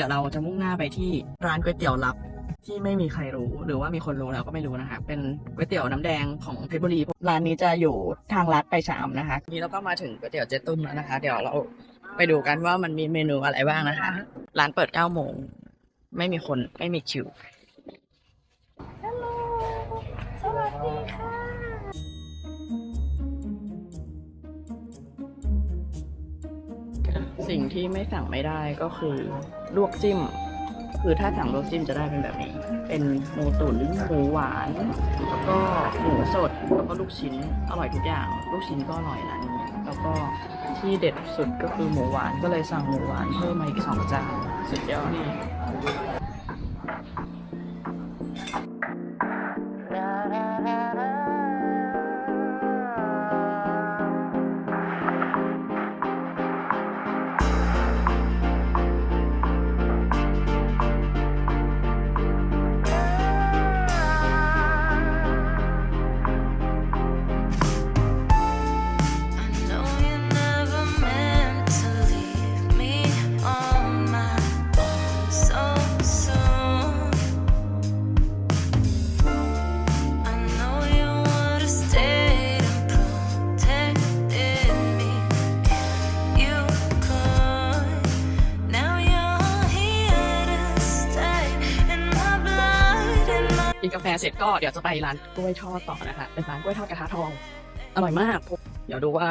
เดี๋ยวเราจะมุ่งหน้าไปที่ร้านก๋วยเตี๋ยวลับที่ไม่มีใครรู้หรือว่ามีคนรู้แล้วก็ไม่รู้นะคะ เป็นก๋วยเตี๋ยวน้ำแดงของเพชรบุรีร้านนี้จะอยู่ทางลัดไปชามนะคะนี้เราก็มาถึงก๋วยเตี๋ยวเจ๊ตุ้มแล้วนะคะ เดี๋ยวเราไปดูกันว่ามันมีเมนูอะไรบ้างนะคะ ร้านเปิด9โมงไม่มีคนไม่มีคิวฮัลโหลสวัสดีค่ะ สิ่งที่ไม่สั่งไม่ได้ก็คือลวกจิ้ม คือถ้าสั่งลวกจิ้มจะได้เป็นแบบนี้ เป็นหมูตุ๋นหมูหวาน แล้วก็หมูสดแล้วก็ลูกชิ้นอร่อยทุกอย่าง ลูกชิ้นก็อร่อยร้านนี้แล้วก็ที่เด็ดสุดก็คือหมูหวานก็เลยสั่งหมูหวานเพิ่มมาอีกสองจานสุดยอดนี่ เสร็จก็เดี๋ยวจะไปร้านกล้วยทอดต่อนะคะ เป็นร้านกล้วยทอดกระทะทอง อร่อยมาก เดี๋ยวดูว่า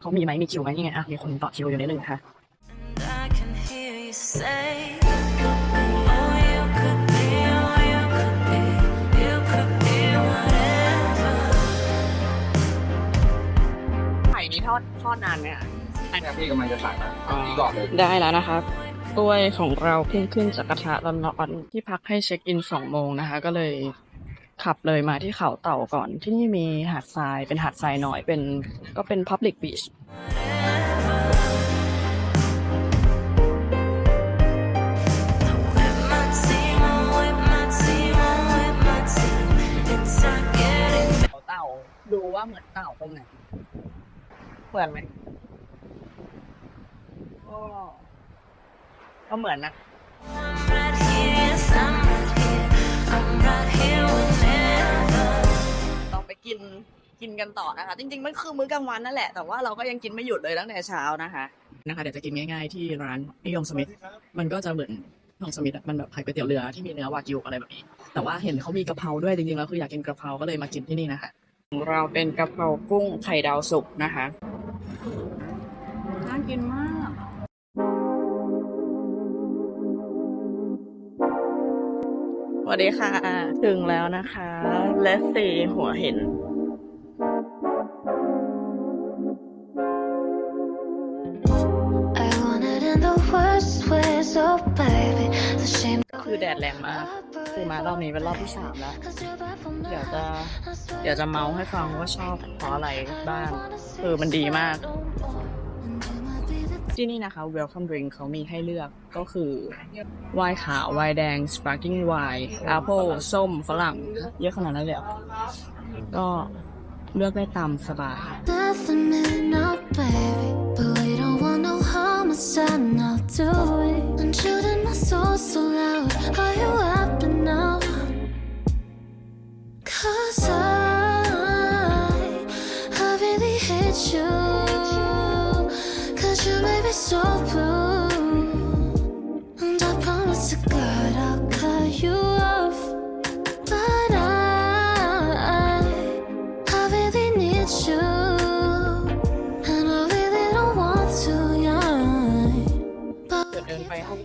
เขามีไหมมีคิวไหมนี่ไงอะมีคนต่อคิวอยู่นิดนึงค่ะ And I can hear you say, Oh, you could be, oh, you could be, you could be whatever. ไข่นี้ทอดทอดนานไหมอะ เนี่ยพี่กำลังจะสั่งนะพี่ก่อนเลยได้แล้วนะคะกล้วยของเราเพิ่งขึ้นจากกระทะร้อนๆที่พักให้เช็คอินสองโมงนะคะ ก็เลย ขับเลยมาที่เขาเต่าก่อน ที่นี่มีหาดทรายเป็นหาดทรายน้อยเป็นก็เป็น Public Beach เขาเต่าดูว่าเหมือนเต่าตรงไหนเหมือนไหมก็ก็เหมือนนะ ต้องไปกินกินกันต่อนะคะ จริงๆมันคือมื้อกลางวันนั่นแหละ แต่ว่าเราก็ยังกินไม่หยุดเลยตั้งแต่เช้านะคะนะคะเดี๋ยวจะกินง่ายๆที่ร้านนิยมสมิธมันก็จะเหมือนทองสมิธอะมันแบบขายก๋วยเตี๋ยวเรือที่มีเนื้อวากิวอะไรแบบนี้ แต่ว่าเห็นเขามีกะเพราด้วยจริงๆแล้วคืออยากกินกะเพราก็เลยมากินที่นี่นะคะของเราเป็นกะเพรากุ้งไข่ดาวสุกนะคะน่ากินมาก วัสดีค่ะ ถึงแล้วนะคะเลสซีหัวเห็น I want it in the worst ways, oh baby. The shame คือแดดแรงมาก คือมารอบนี้เป็นรอบที่สามแล้ว เดี๋ยวจะ เดี๋ยวจะเมาให้ฟังว่าชอบเพราะอะไรบ้าง คือมันดีมาก ที่นี่นะคะ Welcome Drink เขามีให้เลือกก็คือไวน์ขาวไวน์แดง Sparkling Wine Apple ส้มฝรั่ง เยอะขนาดนั้นเลยก็เลือกได้ตามสบาย Nothing in now, baby. But we don't want no homicide no do we?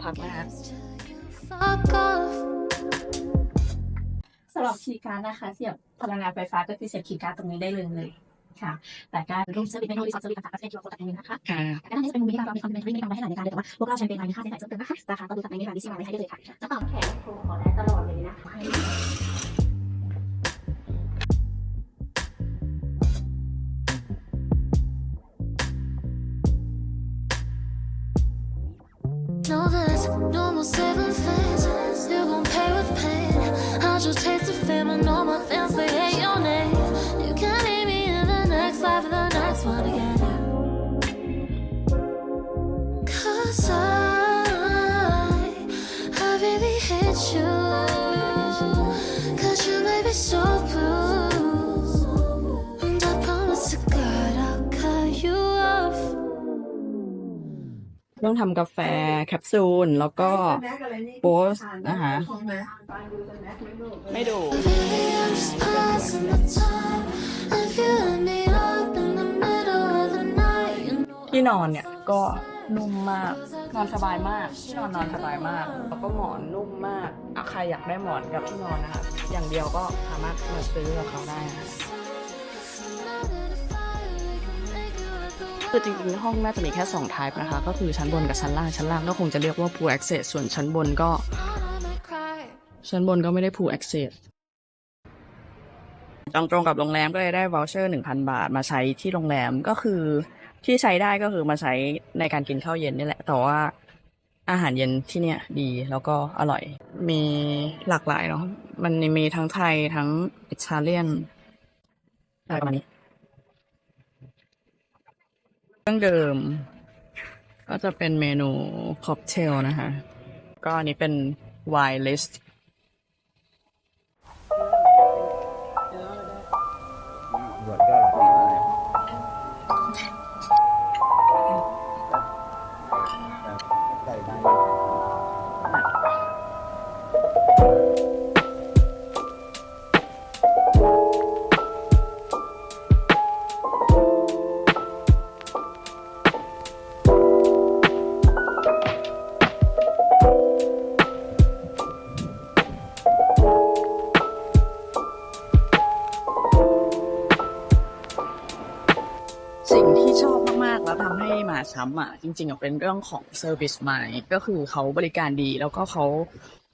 พักนะคะ fuck off. สำหรับคีย์การ์ดนะคะเสียบพลังงานไฟฟ้าก็คือเสียบคีย์การ์ดตรงนี้ได้เลยเลยค่ะ แต่การรูปสวิตช์เมนูรีสอร์ทสวิตช์ต่างๆก็จะเป็นคิวอาร์โค้ดตรงนี้นะคะค่ะแต่ด้านนี้จะเป็นมุมที่เรามีคอมเมนต์ไม่มีกำไรให้หลายในการเลยแต่ว่าพวกเราแชมเปญไวน์มีค่าใช้จ่ายเพิ่มเติมนะคะราคาก็ดูจากในนี้ร้านที่ซีมาไว้ให้ได้เลยค่ะจะต่อแขกโทรขอได้ตลอดเลยนะคะ No this, no more seven faces. You gon' pay with pain. I just taste the fame and all my fans they hate your name. You can hate me in the next life, in the next one again. Cause I, I really hate you. Cause you made me so. ต้องทำกาแฟแคปซูล แล้วก็โพสต์นะคะไม่ดู Baby, I'm just passing the time. If you let me up in the middle of the night, you know ที่นอนเนี่ยก็นุ่มมาก นอนสบายมากที่นอนนอนสบายมาก แล้วก็หมอนนุ่มมากอะใครอยากได้หมอนกับที่นอนนะคะอย่างเดียวก็สามารถมาซื้อกับเขาได้นะคะ คือจริงๆ ห้องน่าจะมีแค่2 type นะคะ ก็คือชั้นบนกับชั้นล่าง ชั้นล่างก็คงจะเรียกว่า pool access ส่วนชั้นบนก็ ชั้นบนก็ไม่ได้ pool access จองตรงกับโรงแรมก็เลยได้ voucher 1,000 บาทมาใช้ที่โรงแรมก็คือที่ใช้ได้ก็คือมาใช้ในการกินข้าวเย็นนี่แหละ แต่ว่าอาหารเย็นที่เนี่ยดีแล้วก็อร่อย มีหลากหลายเนาะมันมีทั้งไทยทั้งอิตาเลียนอะไรประมาณนี้ เครื่องดื่มก็จะเป็นเมนูค็อกเทลนะคะ ก็อันนี้เป็นไวน์ลิสต์ ซ้ำอะจริงๆอะเป็นเรื่องของ Service ใหม่ก็คือเขาบริการดีแล้วก็เขา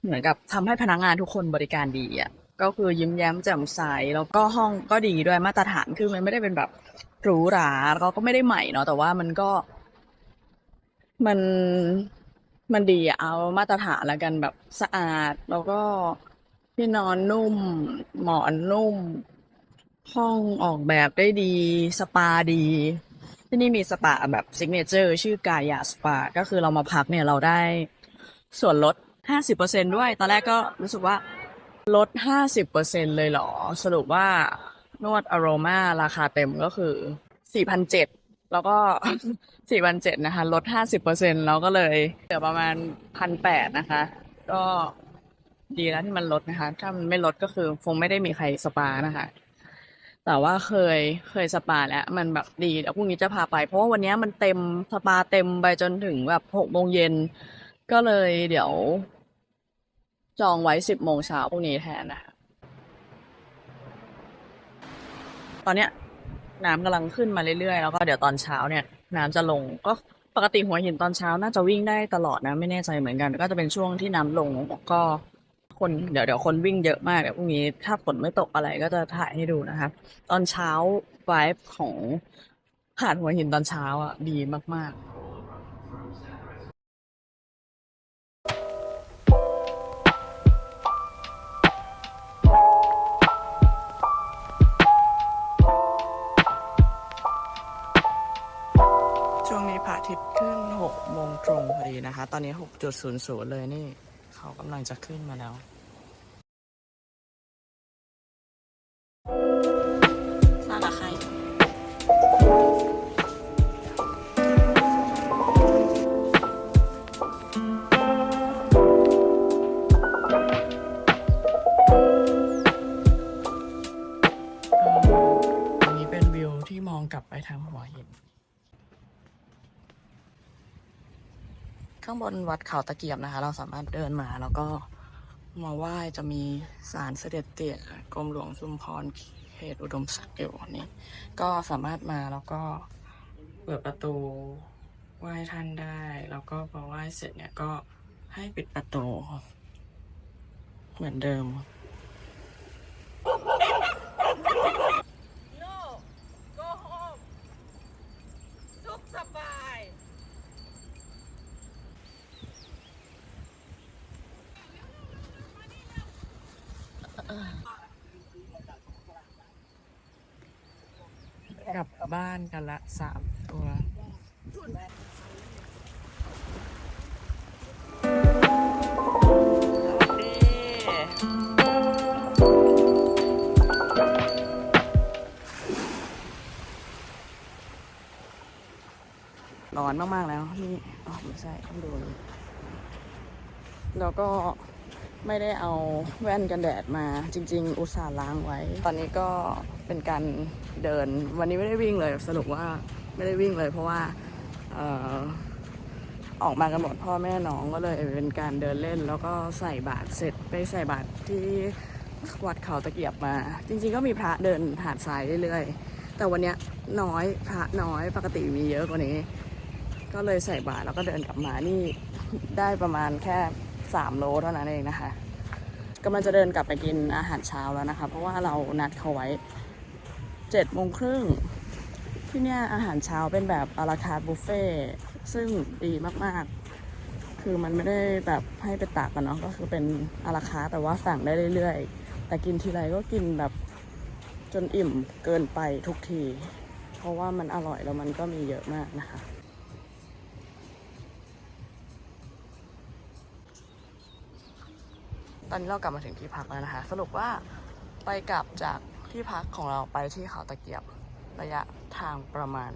เหมือนกับทำให้พนักงานทุกคนบริการดีอะก็คือยิ้มแย้มแจ่มใสแล้วก็ห้องก็ดีด้วยมาตรฐานคือมันไม่ได้เป็นแบบหรูหราแล้วก็ไม่ได้ใหม่เนาะแต่ว่ามันก็ มันมันดีอะเอามาตรฐานแล้วกันแบบสะอาด แล้วก็ที่นอนนุ่ม หมอนนุ่ม ห้องออกแบบได้ดี สปาดี ที่นี่มีสปาแบบซิกเนเจอร์ชื่อกายาสปา ก็คือเรามาพักเนี่ยเราได้ส่วนลด 50%ด้วย ตอนแรกก็รู้สึกว่าลด 50%เลยเหรอ สรุปว่านวดอโรมาราคาเต็มก็คือ 4,700 แล้วก็ 4,700 นะคะ ลด 50%แล้วก็เลยเหลือประมาณ 1,800 นะคะ ก็ดีแล้วที่มันลดนะคะ ถ้ามันไม่ลดก็คือคงไม่ได้มีใครสปานะคะ แต่ว่าเคยเคยสปาแล้ว มันแบบดีเดี๋ยวพรุ่งนี้จะพาไป เพราะว่าวันนี้มันเต็มสปาเต็มไปจนถึงแบบหกโมงเย็น ก็เลยเดี๋ยว จองไว้สิบโมงเช้าพรุ่งนี้แทนนะคะตอนเนี้ย น้ำกำลังขึ้นมาเรื่อยๆ แล้วก็เดี๋ยวตอนเช้าเนี่ย น้ำจะลงก็ปกติหัวหินตอนเช้าน่าจะวิ่งได้ตลอดนะ ไม่แน่ใจเหมือนกัน ก็จะเป็นช่วงที่น้ำลงก็ คนเดี๋ยวเดี๋ยวคนวิ่งเยอะมากเดี๋ยวพรุ่งนี้ถ้าฝนไม่ตกอะไรก็จะถ่ายให้ดูนะคะ ตอนเช้าไวฟ์ของหาดหัวหินตอนเช้าอะดีมาก ๆช่วงนี้พระอาทิตย์ขึ้นหกโมงตรงพอดีนะคะ ตอนนี้หกจุดศูนย์ศูนย์เลยนี่ เขากำลังจะขึ้นมาแล้วมากับใครอันนี้เป็นวิวที่มองกลับไปทางหัวหิน ข้างบนวัดเขาตะเกียบนะคะ เราสามารถเดินมาแล้วก็มาไหว้จะมีศาลเสด็จเตี่ยกรมหลวงชุมพรเขตอุดมศักดิ์อยู่นี่ก็สามารถมาแล้วก็เปิดประตูไหว้ท่านได้ แล้วก็พอไหว้เสร็จเนี่ยก็ให้ปิดประตูเหมือนเดิม No go home สุขสบาย กลับบ้านกันละสามตัวร้อนมาก ๆ แล้วนี่อ๋อไม่ใช่ต้องดูแล้วก็ ไม่ได้เอาแว่นกันแดดมาจริง ๆ อุตส่าห์ล้างไว้ ตอนนี้ก็เป็นการเดินวันนี้ไม่ได้วิ่งเลยสรุปว่าไม่ได้วิ่งเลยเพราะว่าออออกมากันหมดพ่อแม่น้องก็เลยเป็นการเดินเล่น แล้วก็ใส่บาตรเสร็จไปใส่บาตรที่วัดเขาตะเกียบมา จริง ๆ ก็มีพระเดินหาดทรายเรื่อยๆแต่วันนี้น้อยพระน้อยปกติมีเยอะกว่านี้ ก็เลยใส่บาตรแล้วก็เดินกลับมานี่ได้ประมาณแค่ สามโลเท่านั้นเองนะคะกำลังจะเดินกลับไปกินอาหารเช้าแล้วนะคะ เพราะว่าเรานัดเขาไว้เจ็ดโมงครึ่งที่เนี่ยอาหารเช้าเป็นแบบอาราคาบุฟเฟ่ซึ่งดีมากๆ คือมันไม่ได้แบบให้ไปตักกันเนาะก็คือเป็นอาราคาแต่ว่าสั่งได้เรื่อยๆ แต่กินทีไรก็กินแบบจนอิ่มเกินไปทุกที เพราะว่ามันอร่อยแล้วมันก็มีเยอะมากนะคะ ตอนนี้เรากลับมาถึงที่พักแล้วนะคะ สรุปว่าไปกลับจากที่พักของเราไปที่เขาตะเกียบระยะทางประมาณ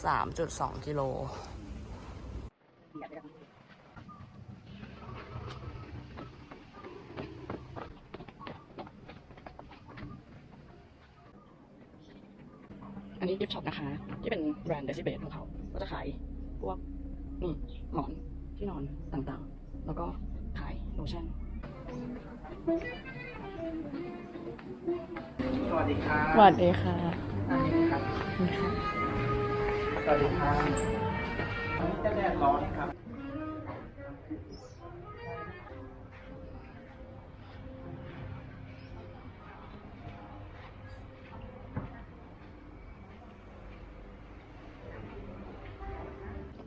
3.2 กิโลอันนี้กิฟช็อปนะคะ ที่เป็นแบรนด์เดซิเบตของเขา ก็จะขายพวกนี่หมอนที่นอนต่างๆ แล้วก็ขายโลชั่น สวัสดีครับสวัสดีค่ะอันนี้ครับสวัสดีครับอันนี้จะแดดร้อนครับ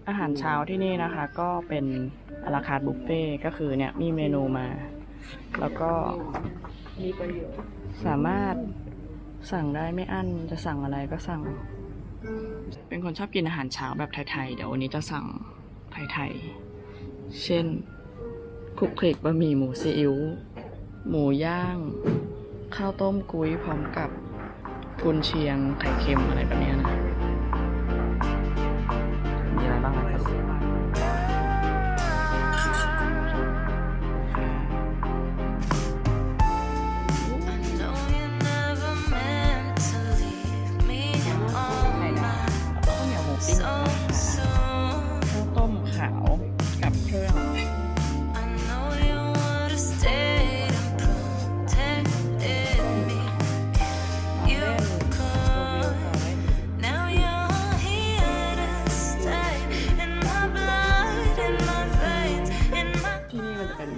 อาหารเช้าที่นี่นะคะ ก็เป็นอาราคาร์บุฟเฟ่ต์ก็คือเนี่ยมีเมนูมา แล้วก็มีประโยชน์สามารถสั่งได้ไม่อั้นจะสั่งอะไรก็สั่ง เป็นคนชอบกินอาหารเช้าแบบไทยๆ เดี๋ยววันนี้จะสั่งไทยๆ เช่นคลุกคลิกบะหมี่หมูซีอิ๊วหมูย่าง ข้าวต้มกุ้ยพร้อมกับกุนเชียงไข่เค็มอะไรแบบนี้นะ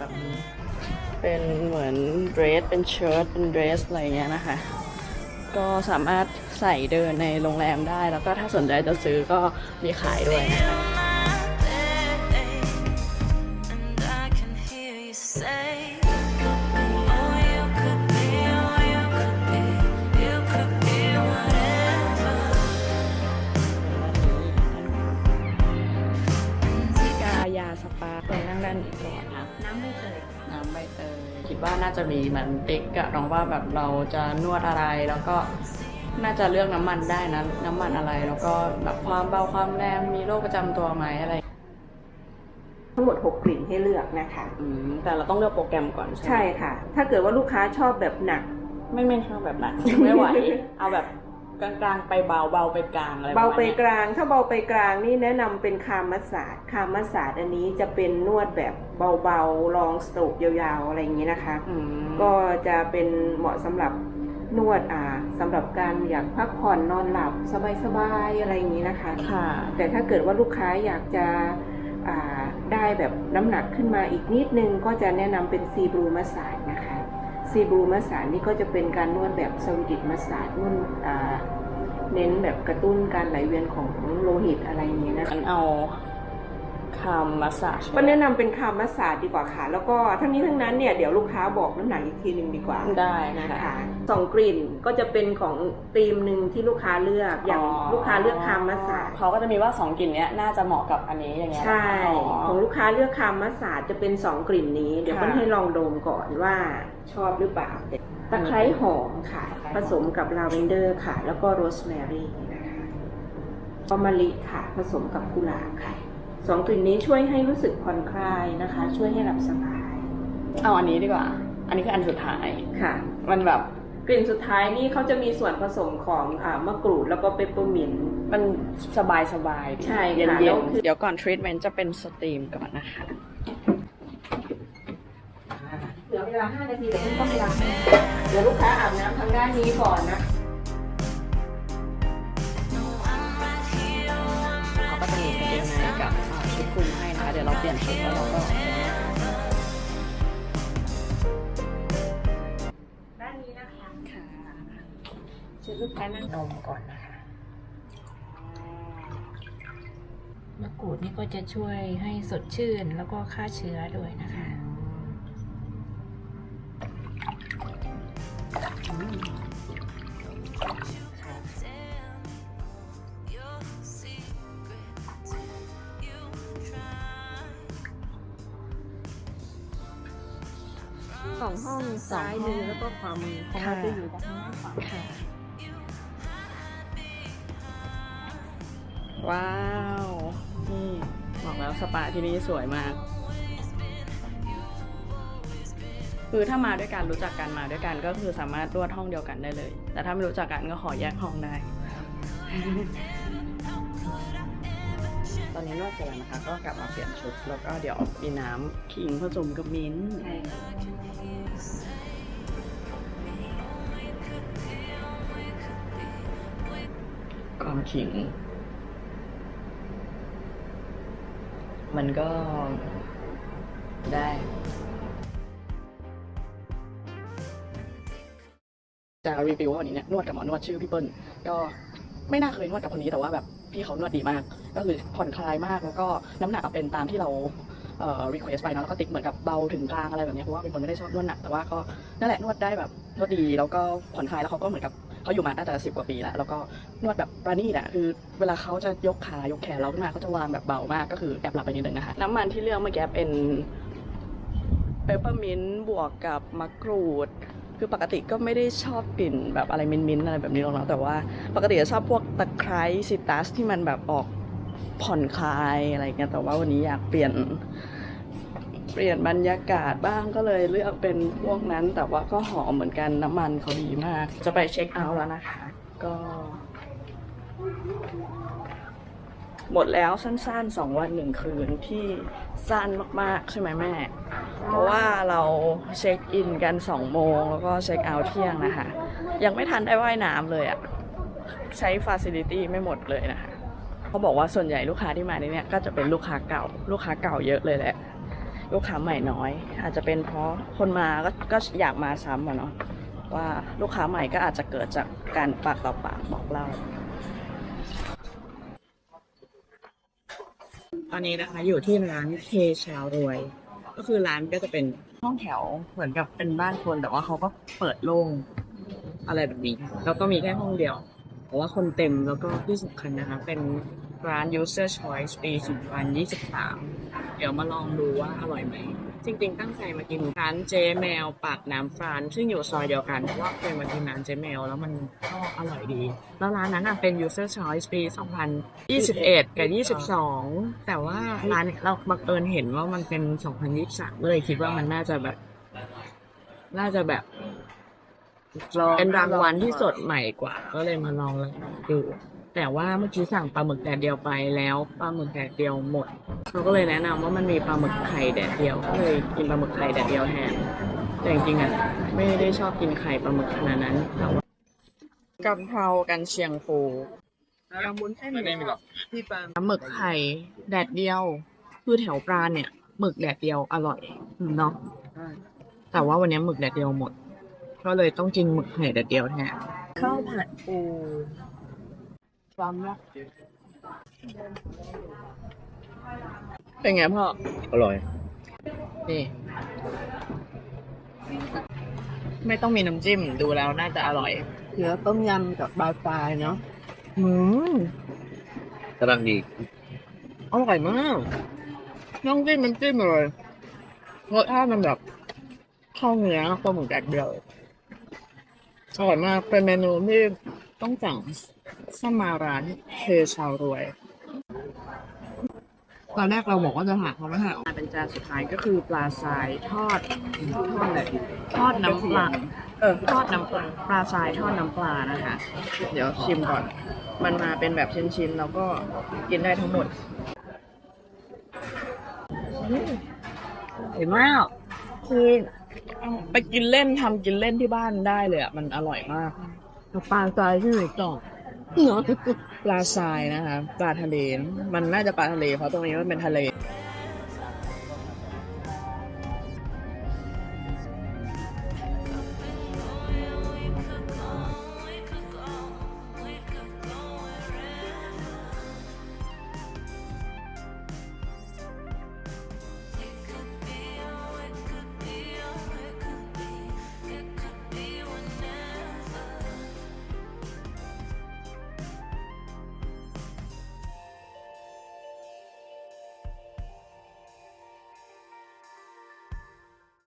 แบบนี้ เป็นเหมือนเดรส เป็นเชิ้ต เป็นเดรสอะไรเงี้ยนะคะ ก็สามารถใส่เดินในโรงแรมได้ แล้วก็ถ้าสนใจจะซื้อก็มีขายด้วยนะคะ ว่าน่าจะมีเหมือนติ๊กอะน้องว่าแบบเราจะนวดอะไรแล้วก็น่าจะเลือกน้ำมันได้นะน้ำมันอะไร แล้วก็แบบความเบาความแรงมีโรคประจำตัวไหมอะไร ทั้งหมด 6 กลิ่นให้เลือกนะคะอืมแต่เราต้องเลือกโปรแกรมก่อนใช่ไหมใช่ค่ะ ถ้าเกิดว่าลูกค้าชอบแบบหนัก ไม่ไม่ชอบแบบนั้นไม่ไหว เอาแบบ กลางๆไปเบาเบาไปกลางอะไรเบาไประมณกลาง ถ้าเบาไปกลางนี่แนะนำเป็นคามัสสาดคามัสสาดอันนี้จะเป็นนวดแบบเบาๆลองสโตรกยาวๆอะไรอย่างนี้นะคะอืมก็จะเป็นเหมาะสำหรับนวดอ่าสำหรับการอยากพักผ่อนนอนหลับสบายๆอะไรอย่างนี้นะคะค่ะ แต่ถ้าเกิดว่าลูกค้าอยากจะอ่าได้แบบน้ำหนักขึ้นมาอีกนิดนึงก็จะแนะนำเป็นซีบรูมาสาดนะคะ ซีบูมาสานนี่ก็จะเป็นการนวดแบบสวิดิตมาสานนวดเน้นแบบกระตุ้นการไหลเวียนของโลหิตอะไรอย่างนี้ยนะคะอันเอา คามมาสาจก็แนะนำเป็นคามาสซาดดีกว่าค่ะ แล้วก็ทั้งนี้ทั้งนั้นเนี่ยเดี๋ยวลูกค้าบอกน้ำหนักอีกทีหนึ่งดีกว่า ได้นะนะคะคะ สองกลิ่นก็จะเป็นของธีมหนึ่งที่ลูกค้าเลือกอย่างลูกค้าเลือกคามาสซาดเขาก็จะมีว่าสองกลิ่นเนี้ยน่าจะเหมาะกับอันนี้อย่างเงี้ยใช่ อ๋อ ของลูกค้าเลือกคามัสสาดจะเป็นสองกลิ่นนี้ เดี๋ยวค่ะเปิ้ลให้ลองดมก่อนว่าชอบหรือเปล่าตะไคร้หอมค่ะ ตะไคร้หอม ผสมกับลาเวนเดอร์ค่ะ แล้วก็โรสแมรี่นะคะก็มะลิค่ะ ผสมกับกุหลาบค่ะ สองกลิ่นนี้ช่วยให้รู้สึกผ่อนคลายนะคะ ช่วยให้หลับสบาย เอาอันนี้ดีกว่า อันนี้คืออันสุดท้ายค่ะ มันแบบกลิ่นสุดท้ายนี่เขาจะมีส่วนผสมของอ่ามะกรูดแล้วก็เปปเปอร์มินต์ มันสบายสบายๆดีใช่ค่ะเย็นแล้เย็นวคือเดี๋ยวก่อนทรีทเมนต์จะเป็นสตรีมก่อนนะคะ เหลือเวลา 5 นาทีเดี๋ยวต้องไปล้างเดี๋ยวลูกค้าอาบน้ำทางด้านนี้ก่อนนะเข คุมให้นะคะ เดี๋ยวเราเปลี่ยนชุดแล้วเราก็ด้านนี้นะคะค่ะชุดลูกค้านั่งนมก่อนนะคะ มะกรูดนี่ก็จะช่วยให้สดชื่นแล้วก็ฆ่าเชื้อด้วยนะคะ ซ้ายมือแล้วก็ขวามือของเราจะอยู่ด้านหน้าขวาค่ะ ว้าวนี่บอกแล้วสปาที่นี่สวยมาก คือถ้ามาด้วยกันรู้จักกันมาด้วยกันก็คือสามารถรวดห้องเดียวกันได้เลย แต่ถ้าไม่รู้จักกันก็ขอแยกห้องได้ ตอนนี้นวดเสร็จแล้วนะคะ ก็กลับมาเปลี่ยนชุด แล้วก็เดี๋ยวมีน้ำขิงผสมกับมิ้นท์ความขิง มันก็ได้จะรีวิวว่าวันนี้เนี่ยนวดกับหมอนวดชื่อพี่เปิ้ลก็ไม่น่าเคยนวดกับคนนี้แต่ว่าแบบ พี่เขานวดดีมาก ก็คือผ่อนคลายมากแล้วก็น้ำหนักเป็นตามที่เราเอ่อรีเควสไปนะแล้วก็ติ๊กเหมือนกับเบาถึงกลางอะไรแบบเนี้ยเพราะว่าเป็นคนไม่ได้ชอบนวดหนักแต่ว่าก็นั่นแหละนวดได้แบบนวดดีแล้วก็ผ่อนคลายแล้วเขาก็เหมือนกับเขาอยู่มาน่าจะสิบกว่าปีแล้วแล้วก็นวดแบบปราณีตอะคือเวลาเขาจะยกขายกแขนเราขึ้นมาเขาจะวางแบบเบามากก็คือแอบหลับไปนิดนึงนะคะน้ำมันที่เลือกเมื่อกี้เป็นเปปเปอร์มินต์บวกกับมะกรูด คือปกติก็ไม่ได้ชอบกลิ่นแบบอะไรมิ้นๆอะไรแบบนี้หรอกนะแต่ว่า ปกติจะชอบพวกตะไคร้ซิตรัสที่มันแบบออกผ่อนคลายอะไรเงี้ยแต่ว่าวันนี้อยากเปลี่ยนเปลี่ยนบรรยากาศบ้างก็เลยเลือกเป็นพวกนั้น แต่ว่าก็หอมเหมือนกันน้ำมันเขาดีมาก จะไปเช็คเอาท์แล้วนะคะ ก็ หมดแล้วสั้นๆสองวันหนึ่งคืนที่สั้นมากๆ ใช่ไหมแม่ เพราะว่าเราเช็คอินกันสองโมงแล้วก็เช็คเอาท์เที่ยงนะคะ ยังไม่ทันได้ว่ายน้ำเลยอะใช้ฟาซิลิตี้ไม่หมดเลยนะคะเขาบอกว่าส่วนใหญ่ลูกค้าที่มาที่เนี่ยก็จะเป็นลูกค้าเก่า ลูกค้าเก่าเยอะเลยแหละลูกค้าใหม่น้อย อาจจะเป็นเพราะคนมาก็ก็อยากมาซ้ำอะเนาะว่าลูกค้าใหม่ก็อาจจะเกิดจากการปากต่อปากบอกเล่า ตอนนี้นะคะอยู่ที่ร้านเคชาวรวย ก็คือร้านก็จะเป็นห้องแถวเหมือนกับเป็นบ้านคนแต่ว่าเขาก็เปิดโล่งอะไรแบบนี้ แล้วก็มีแค่ห้องเดียวแต่ว่าคนเต็มแล้วก็ที่สำคัญนะคะ เป็นร้าน user choice ปี2023 เดี๋ยวมาลองดูว่าอร่อยไหม จริงๆ ตั้งใจมากินร้านเจ๊แมวปากน้ำฟรานซึ่งอยู่ซอยเดียวกันเพราะว่าเคยมากินร้านเจ๊แมวแล้วมันก็อร่อยดี แล้วร้านนั้นอะเป็น user choice ปี 2021 กับ 22 แต่ว่าร้านเราบังเอิญเห็นว่ามันเป็น 2023ก็เลยคิดว่ามันน่าจะแบบ น่าจะแบบเป็นรางวัลที่สดใหม่กว่า ก็เลยมาลองดู แต่ว่าเมื่อกี้สั่งปลาหมึกแดดเดียวไปแล้วปลาหมึกแดดเดียวหมดเขาก็เลยแนะนำว่ามันมีปลาหมึกไข่แดดเดียวก็เลยกินปลาหมึกไข่แดดเดียวแทนแต่จริงๆอะไม่ได้ชอบกินไข่ปลาหมึกขนาดนั้นแต่ว่ากะเพรากันเชียงปูยำบุญเส้นหมูพี่ปลาหมึกไข่แดดเดียว คือแถวปลาเนี่ยหมึกแดดเดียวอร่อยเนาะแต่ว่าวันนี้หมึกแดดเดียวหมด ก็เลยต้องกินหมึกไข่แดดเดียวแทนข้าวผัดปู ซ้ำละเป็นไงพ่อ อร่อย นี่ ไม่ต้องมีน้ำจิ้ม ดูแล้วน่าจะอร่อย เนื้อต้มยำกับปลาปลายเนาะอืมกำลังดี อร่อยมากน้ำจิ้มมันจิ้มเลยรสชาติมันแบบเข้าเนื้อปลาหมึกแดดเดียวอร่อยมาก เป็นเมนูที่ต้องสั่ง เข้ามาร้านเทชาวรวย ตอนแรกเราบอกว่าจะหาเขาไม่หามาเป็นจานสุดท้ายก็คือปลาทรายทอดทอดอะไรทอดน้ำปลาเออทอดน้ำปลาปลาทรายทอดน้ำปลานะคะ เดี๋ยวชิมก่อน มันมาเป็นแบบชิ้นๆแล้วก็กินได้ทั้งหมดเห็นมากคือไปกินเล่นทำกินเล่นที่บ้านได้เลยอะ มันอร่อยมากปลาทรายที่หนูจ่อง ปลาทรายนะคะปลาทะเล มันน่าจะปลาทะเลเพราะตรงนี้มันเป็นทะเล